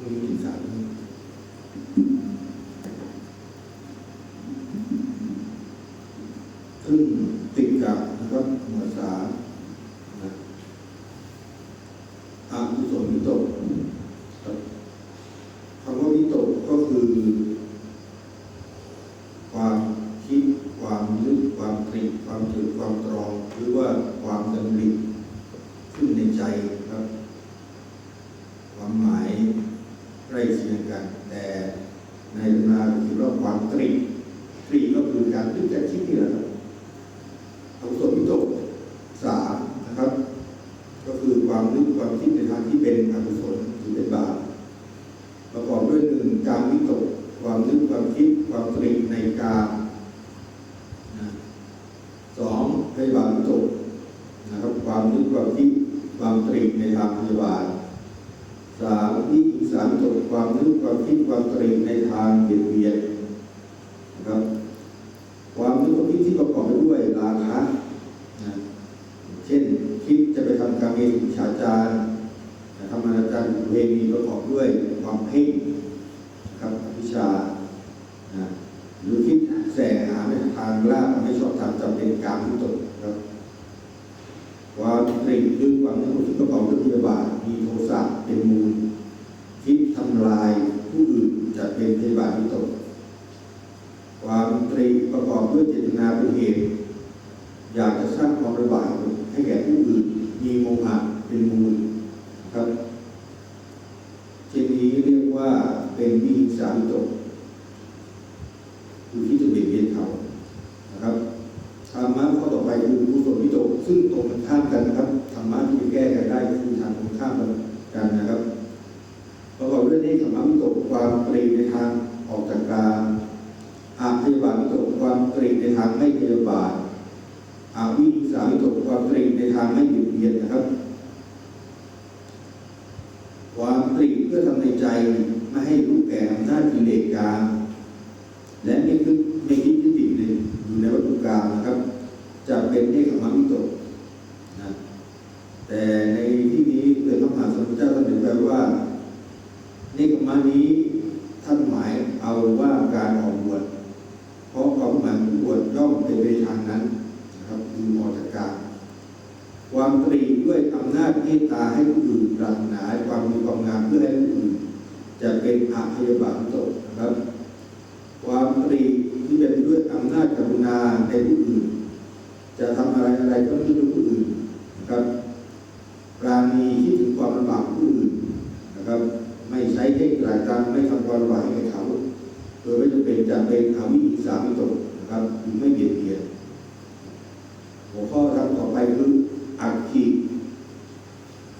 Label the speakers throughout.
Speaker 1: พรุ่งนี้ถึงสามซึ่งติดกับนะครับหมวดสานะอากุศลวิตกครับคำว่าวิตกก็คือ ความคิด ความนึกความตรีความถือความตรอง หรือว่าความดำริขึ้นในใจครับ ความหมาย ใกล้เคียงกัน แต่ในตำนานคิดว่าความตรีตรีก็คือการนึกการคิดนี่แหละครับเอาส่วนวิตกสามนะครับ ก็คือความนึกความคิดในทางที่เป็นอกุศลหรือเป็นบาปประกอบด้วยหนึ่งการวิตก ความนึกความคิดความตรีในการนะสองพยาบาลวิตกนะครับความนึกความคิดความตรีในทางพยาบาล ที่อิสานตกความนึกความคิดความตรงในทางเบียดเบียนนะครับ ความนึกความคิดที่ประกอบไปด้วยราคะนะเช่นคิดจะไปทำการเมตุฉาจารทำอนาจารเวณีประกอบด้วยความเพ่ง ครับอวิชชานะหรือคิดแสหาในทางลาภไม่ชอบทำจำเป็นการที่ตกครับความตรีหรือความนึกคิดประกอบด้วยพยาบาทมีโทสะเป็นมูล คิดทำลายผู้อื่นจะเป็นพยาบาทที่ตกความตรีประกอบด้วยเจตนาเป็นเหตุอยากจะสร้างความระบาดให้แก่ผู้อื่น มีโมหะเป็นมูลครับ เช่นนี้เรียกว่าเป็นวิหิงสาวิตกคือที่จะเบียดเบียนเขานะครับธรรมะข้อต่อไปคือกุศลวิตกซึ่งตรงกันข้ามกันนะครับธรรมะที่จะแก้กันได้ก็คือทางตรงข้ามกันนะครับประกอบด้วย นี้ธรรมะวิตกความตรีในทางออกจากการอาพยาบาทวิตกความตรีในทางไม่พยาบาทอาวิสาวิตกความตรีในทางไม่หยุดเบียนนะครับ ความตรีเพื่อทำในใจไม่ให้รู้แก่อำนาจกิเลสกามและมีคิดยึดติดในอยู่ในวัตถุกรรมนะครับ จะเป็นเอกมวิตกนะแต่ในที่นี้เกิดพระมหาสมพุทธเจ้าท่านเห็นแปลว่าเนกข มานี้ท่านหมายเอาว่าการออกบวชเพราะความหมายของบวชย่อมเป็นไปทางนั้นนะครับคือออการความตรีด้วยอำนาจเมตตาให้ผู้อื่นปรารถนาความมีความงามเพื่อให้ผู้อื่นจะเป็นอาพยาบาทตกนะครับ ความตรีที่เป็นด้วยอำนาจกรุณาในผู้อื่น จะทำอะไรอะไรก็ไม่รู้ผู้อื่นนะครับปราณีคิดถึงความลำบากผู้อื่นนะครับ ไม่ใช้เทคนิคการไม่ทำความหวานให้เขาโดยไม่จำเป็นจะเป็นอาวิหิงสามิตกนะครับคือไม่เบียดเบียนหัวข้อทำต่อไปคืออักขี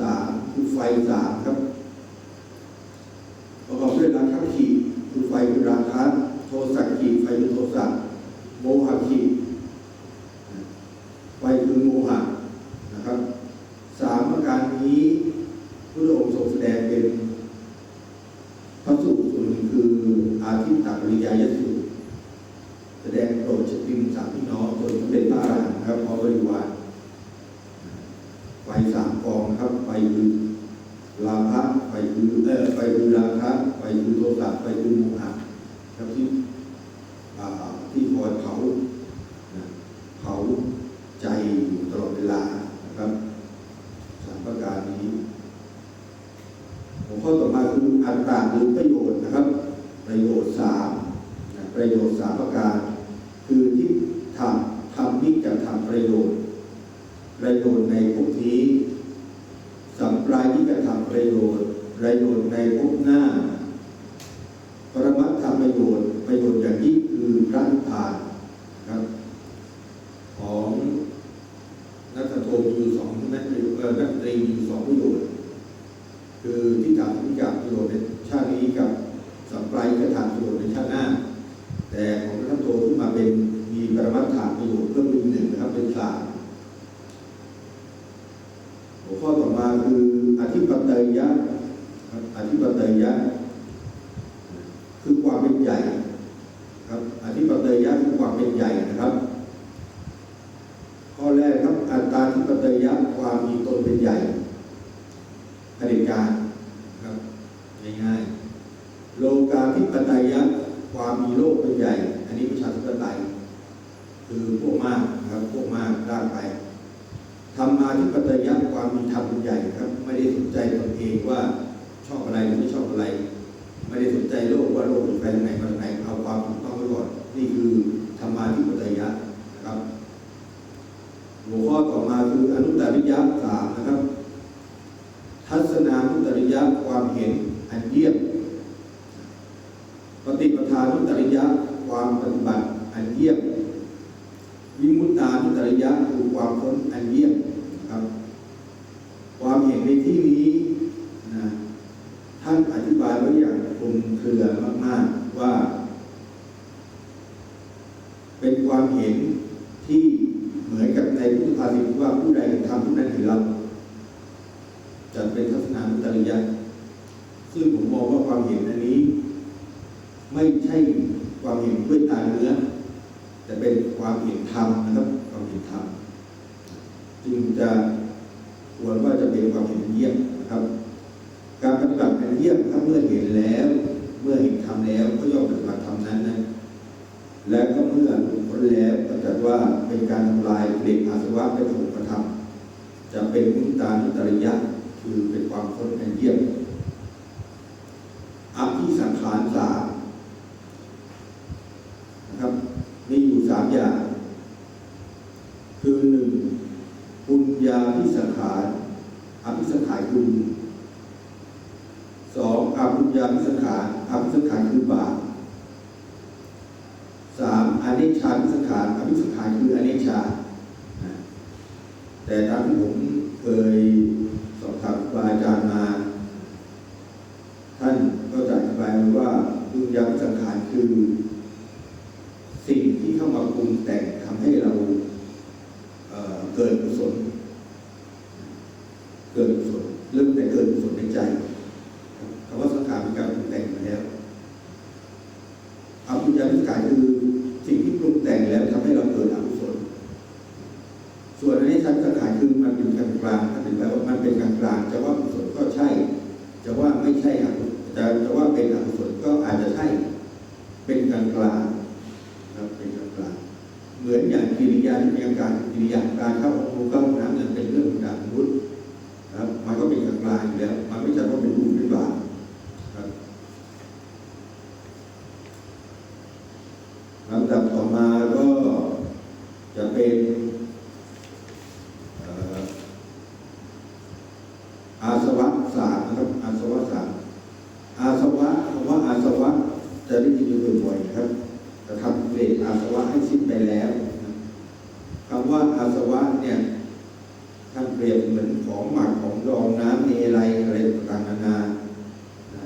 Speaker 1: สามคือไฟสามครับประกอบด้วยราคะขีคือไฟคือราคะโทสักขีไฟคือโทสะโมหะขีไฟคือโมหะนะครับสามประการนี้พระองค์ทรงแสดงเป็นพระสูตรส่วนหนึ่งคืออาทิตตป ริยายสูตรแสดงโปรดชติมสามพี่น้องจนสำเร็จพระอรหันต์ครับพร้อมบริวารไฟสามกองครับไฟคือราคะไฟคือเออไฟคือราคะไฟคือโทสะไฟคือโมหะครับที่ที่คอยเผาเผาใจอยู่ตลอดเวลานะครับสามประการนี้หัวข้อต่อมาคืออัตตาหรือประโยชน์นะครับ ประโยชน์สาม ประโยชน์สามประการ คือที่ทำทำที่จะทำประโยชน์ ประโยชน์ในภพนี้สัมปรายที่จะทำประโยชน์ ประโยชน์ในภพหน้า ปรมัตถประโยชน์ ประโยชน์อย่างยิ่งคือพระนิพพานครับของนักโทมีอยู่สองนักเรียนนักตรีมีอยู่สองประโยชน์ คือที่ทำที่จะประโยชน์ในชาตินี้กับสัมปรายที่จะทำประโยชน์ในชาติหน้า แต่ของท่านโตขึ้นมาเป็นมีปรมัตถาประโยชน์เพิ่มอีกหนึ่งนะครับ เป็นสามหัวข้อต่อมาคืออธิปไตยยะอธิปไตยยะ คือความเป็นใหญ่ครับอธิปไตยยะคือความเป็นใหญ่นะครับ ข้อแรกครับอัตตาธิปไตยยะความมีตนเป็นใหญ่เผด็จการครับง่ายๆธิปไตยะ ความมีโลกเป็นใหญ่ อันนี้ประชาธิปไตยคือพวกมากนะครับพวกมากร่างไปธรรมาธิปไตยะความมีธรรมเป็นใหญ่ครับ ไม่ได้สนใจตนเองว่าชอบอะไรหรือไม่ชอบอะไร ไม่ได้สนใจโลกว่าโลกเป็นไปทางไหนมาทางไหนเอาความถูกต้องไว้ก่อนนี่คือธรรมาธิปไตยะนะครับหัวข้อต่อมาคืออนุตตริยะสามนะครับ ทัศนานุตตริยะความเห็นอันเยี่ยม ปฏิปทานุตตริยะความปฏิบัติอัน เยี่ยมวิมุตตานุตริยะคือความพ้นอันเยี่ยมนะครับ ความเห็นในที่นี้นะท่านอธิบายไว้อย่างคลุมเครือมาก ๆ ว่า เป็นความเห็นที่เหมือนกับในพุทธภาษิตว่าผู้ใดเห็นธรรมผู้นั้นเห็นเราจัดเป็นทัศนานุตตริยะซึ่งผมมองว่าความเห็นอันนี้ ไม่ใช่ความเห็นด้วยตาเนื้อ แต่เป็นความเห็นธรรมนะครับ ความเห็นธรรมจึงจะควรว่าจะเป็นความเห็นเยี่ยมนะครับ การปฏิบัติอันเยี่ยมถ้าเมื่อเห็นแล้ว เมื่อเห็นธรรมแล้วก็ย่อมปฏิบัติธรรมนั้นนะและก็เมื่อหลุดพ้นแล้วก็จัดว่าเป็นการทำลายเด็กอาสวะไปถูกกระทำจะเป็นมุตตานุตริยะคือเป็นความพ้นอันเยี่ยมอภิสังขารสามนะครับ มีอยู่สามอย่าง คือหนึ่งปุ ญญาพิสังขารอภิสังขารคือบุญสองอาปุญญาพิสังขารอภิสังขารคือบาปสามอเนชชาพิสังขารอภิสังขารคืออเนชชา แต่ตามที่ผมเคยสอบถามครูอาจารย์มา ท่านก็จะอธิบายว้ว่าปุญญาพิสังขารคือ สิ่งที่เข้ามาปรุงแต่งทำให้เราเอ่อเกิดกุศล เกิดกุศลเริ่มแต่เกิดกุศลในใจคำว่าสังขารเป็นการปรุงแต่งมาแล้วอภิญญาสังขารคือสิ่งที่ปรุงแต่งแล้วทำให้เราเกิดอกุศล ส่วนอันนี้สังขารคือมันเป็นกลางกลางๆท่านถึงแปลว่ามันเป็นกลางกลางๆจะว่ากุศลก็ใช่ จะว่าไม่ใช่อกุศลจะจะว่าเป็นอกุศลก็อาจจะใช่ เป็น กลางกลางครับเป็นกลางกลางเหมือนอย่างกิริยาที่มีอาการกิริยาการเข้าห้องน้เข้าน้ำนั้นเป็นเรื่องของดาบมนุษย์ครับมันก็เป็นกลางกลางๆอยู่แล้ว มันไม่ใช่ว่าเป็นบุญเป็นบาปครับลำดับต่อมาก็จะเป็นเอ่ออาสวะสามนะครับอาสวะสามอาสวะคำว่าอาสวะจะได้ยินอยู่บ่อยๆนะครับ จะทำเกรด อาสวะให้สิ้นไปแล้วคำว่าอาสวะเนี่ยท่านเปรียบเหมือนของหมักของดองน้ำเนไรอะไรต่างๆนานานะ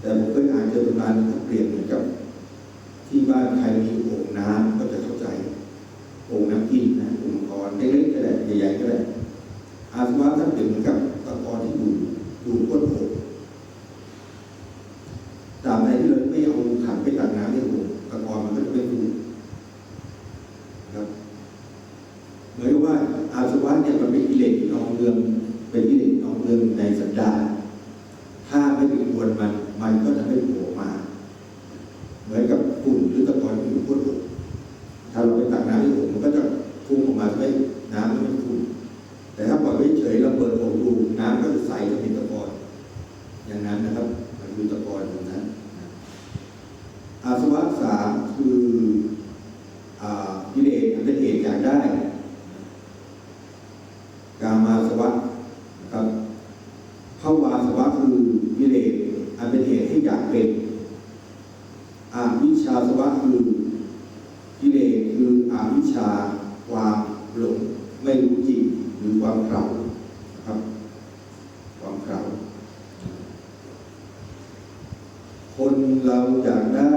Speaker 1: แต่ผมเคยอ่านเจอตำนานท่านเปรียบเหมือนกับ ที่บ้านใครมีโอ่งน้ำก็จะเข้าใจโอ่งน้ำกินนะอุปกรณ์เล็กๆก็ได้ใหญ่ๆก็ได้อาสวะท่านเปรียบเหมือนกับตะกอนที่ดูดดูดก้นโอ่ง ตราบใดที่เราไม่เอาขันไปตักน้ำในหัวตะกอนมันก็จะไม่ดูนะครับเหมือนกับว่าอาสวะเนี่ยมันเป็นกิเลสที่นองเรืองเป็นกิเลสที่นองเรืองในสัญญาถ้าไม่ไปกวนมัน มันก็จะไม่โผล่มา เหมือนกับกลุ่มหรือตะกอนที่อยู่พ้นหัวถ้าเราไปตักน้ำในหัวมันก็จะพุ่งออกมาไม่น้ำมันไม่พุ่งแต่ถ้าปล่อยไว้เฉยเราเปิดโอ่งดูน้ำก็จะใสจะเป็นตะกอนอย่างนั้นนะครับ มันคือตะกอนอย่างนั้น อาสวะสามคือกิเลสอันเป็นเหตุอยากได้ กามาสวะนะครับภาวาสวะคือกิเลสอันเป็นเหตุให้อยากเป็นอาวิชชาสวะคือกิเลสคืออาวิชชาความหลงไม่รู้จริงหรือความเก่านะครับ ความเก่า คนเราอยากได้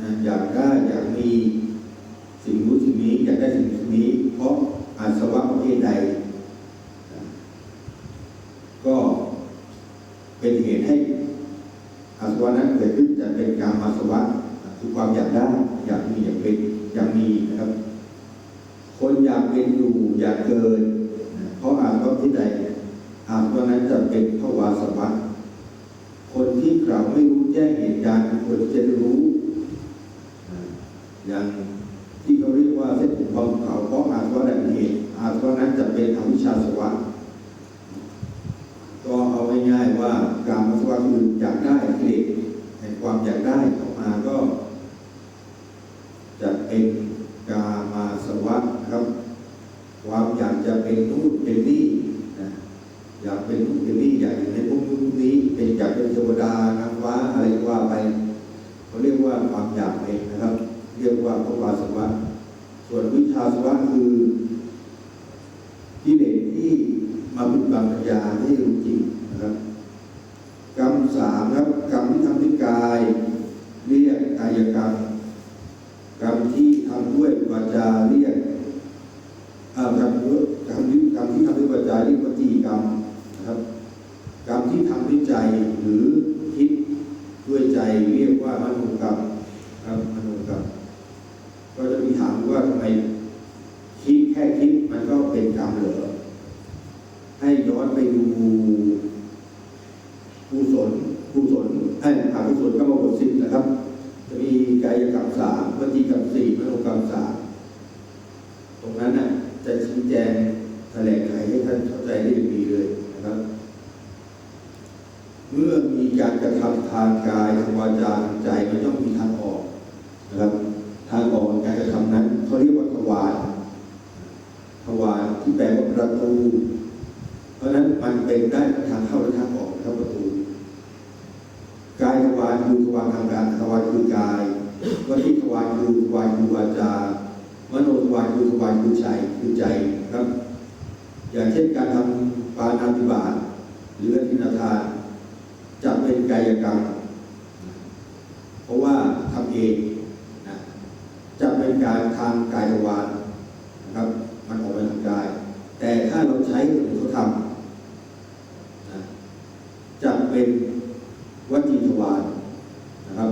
Speaker 1: นะอยากได้อยากมีสิ่งนู้นสิ่งนี้ อยากได้สิ่งนู้นนี้ เพราะอาสวะประเภทใดนะก็เป็นเหตุให้อาสวะนั้นเกิดขึ้นจะเป็นการมาสวะคือความอยากได้ อยากมีอยากเป็นอยากมีนะครับ คนอยากเป็น อย่ากเกิน เพราะอาสวะประเภทใดอาสวะนั้นจะเป็นภวาสวะคนที่กล่าวไม่รู้แจ้งเหตุการณ์ควรจะรู้อย่างที่เขาเรียกว่าเส้นผมความเขาเพราะอาสวะแดนเหตุอาสวะนั้นจะเป็นอวิชชาสวะก็เอาง่ายๆว่าการมาสวะคืออยากได้กิเลสแห่งความอยากมาก็ จะเป็นกามาสวะนะครับ ความอยากจะเป็นนู่นเป็นนี่นะอยากเป็นนู่นเป็นนี่อยากอยู่ในพวกนู้นพวกนี้ เป็นอยากเป็นเทวดานางฟ้าอะไรก็ว่าไปเขาเรียกว่าความอยากเองนะครับ เรียกว่าภวาสวะ ส่วนวิชาสวะคือกิเลสที่มาปิดบังปัญญาให้รู้จริงนะครับ กรรมสามครับกรรมที่ทำด้วยกาย เรียกกายกรรม กรรมที่ทำด้วยวาจาเรียกอ่ากรรมด้วยกรรมที่กรรมที่ทำด้วยวาจาเรียกวจีกรรมนะครับ กรรมที่ทำด้วยใจหรือคิดด้วยใจเรียกว่ามโนกรรมครับมโนกรรม ก็จะมี ถามว่าทำไมคิดแค่คิดมันก็เป็นกรรมเหรอให้ย้อนไปดูกุศลกุศลให้อกุศลก็มาบทสิบนะครับ จะมีกายกรรมสามวจีกรรมสี่มโนกรรมสามตรงนั้นน่ะจะชี้แจงแถลงไขให้ท่านเข้าใจได้ดีเลยนะครับ เมื่อมีการกระทำทางกายทางวาจาทางใจมันต้องมีทางออกนะครับ ทางออกของการกระทำนั้นเขาเรียกว่าทวารทวารที่แปลว่าประตู เพราะฉะนั้นมันเป็นได้ทางเข้าและทางออกเข้าประตู กายทวารคือทวารทางการทวารคือกายวจีทวารคือทวารคือวาจามโนทวารคือทวารคือใจคือใจนะครับ อย่างเช่นการทำปานาติบาตหรืออธินาทานจะเป็นกายกรรม เพราะว่าทำเองนะจะเป็นการทางกายวารนะครับ มันออกไปทางกาย แต่ถ้าเราใช้ คนอื่นเขาทำนะจะเป็นวจีทวารนะครับ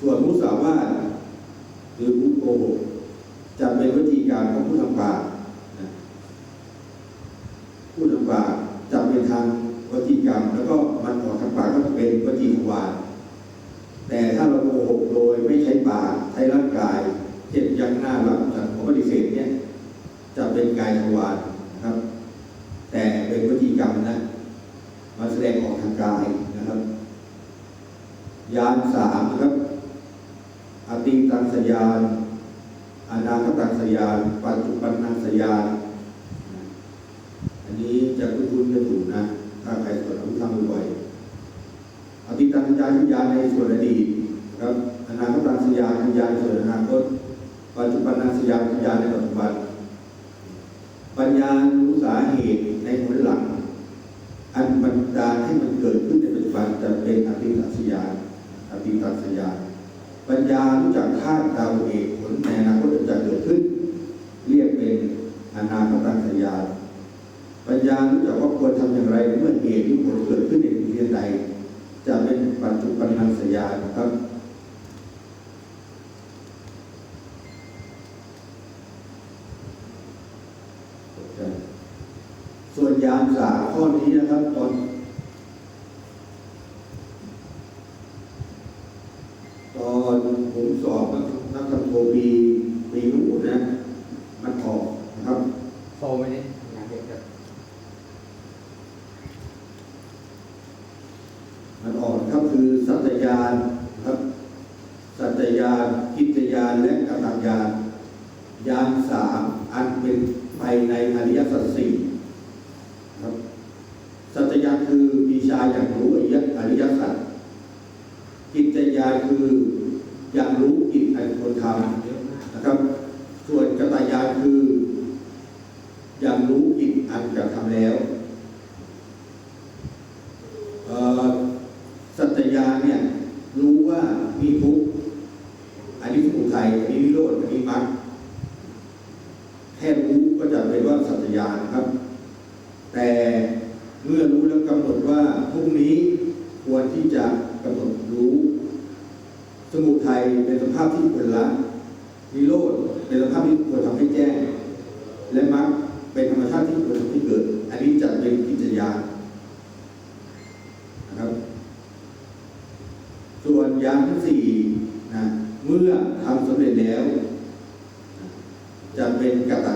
Speaker 1: ส่วนมุสาวาทหรือมุโกหกจะเป็นวิธีการของผู้ทำบาปผู้ทำบาปจะเป็นทางวจีกรรม แล้วก็มันออกทางปากก็จะเป็นวจีทวารแต่ถ้าเราโกหกโดยไม่ใช้ปากใช้ร่างกายเช่นยักหน้าหลับจากของปฏิเสธเนี่ยจะเป็นกายทวารนะครับ แต่เป็นวจีกรรมนะมาแสดงออ กายนะครับ ยานสามนะครับ อติตังสยานอนาคตังสยาน ปัจจุบันนังสยาน อันนี้จะคุ้นๆกันอยู่นะ ถ้าใครสวดอภิธรรมบ่อยอภิตังสัญญาวิญญาณในส่วนอดีตครับ อนาคตังสัญญาวิญญาณในส่วนอนาคต ปัจจุบันนังสัญญาวิญญาณในปัจจุบัน ปัญญารู้สาเหตุในผลหลัง อันดาลให้มันเกิดขึ้นในปัจจุบันจะเป็นอภิตัสัญญาอภิตัสัญญาปัญญารู้จักคาดเดาเหตุผลในอนาคตจะเกิดขึ้น เรียกเป็นอนาคตัสัญญาปัญญารู้จักว่าควรทำอย่างไรเมื่อเหตุที่ผลเกิดขึ้นในที่ใด จะเป็นปัจจุบันนังสัญญานะครับ ส่วนยานสามข้อนี้นะครับตอนตอนผมสอบนักนักธรรมโทปีปีนู้นนะ มันออกนะครับ
Speaker 2: โฟมไปนี่งานเด็กแบบ
Speaker 1: มันออกนะครับคือสัจจญาณนะครับ สัจจญาณกิจญาณและกำลังญาณญาณสามอันเป็นภายในอริยสัจสี่ครับ สัจจญาณคือวิชาอย่างรู้อริยอริยสัจกิจญาณคืออย่างรู้กิจอันควรท
Speaker 2: เยอะมากำ
Speaker 1: นะครับ ส่วนกตญาณคือ อย่างรู้กิจอันกระทำแล้วเอ่อสัจจญาณเนี่ยรู้ว่ามีทุกข์อันนี้สมุทัยอันนี้นิโรธอันนี้มรรคแค่รู้ก็จะเป็นาณครับ แต่เมื่อรู้แล้วกำหนดว่าพรุ่งนี้ควรที่จะกำหนดรู้ สมุทัยเป็นสภาพที่ควรละนิโรธเป็นสภาพที่ควรทำให้แจ้ง และมรรคเป็นธรรมชาติที่ควรทำให้เกิด อันนี้จัดเป็นกิจยานนะครับ ส่วนยางที่สี่นะเมื่อทำสำเร็จแล้ว จะเป็นกต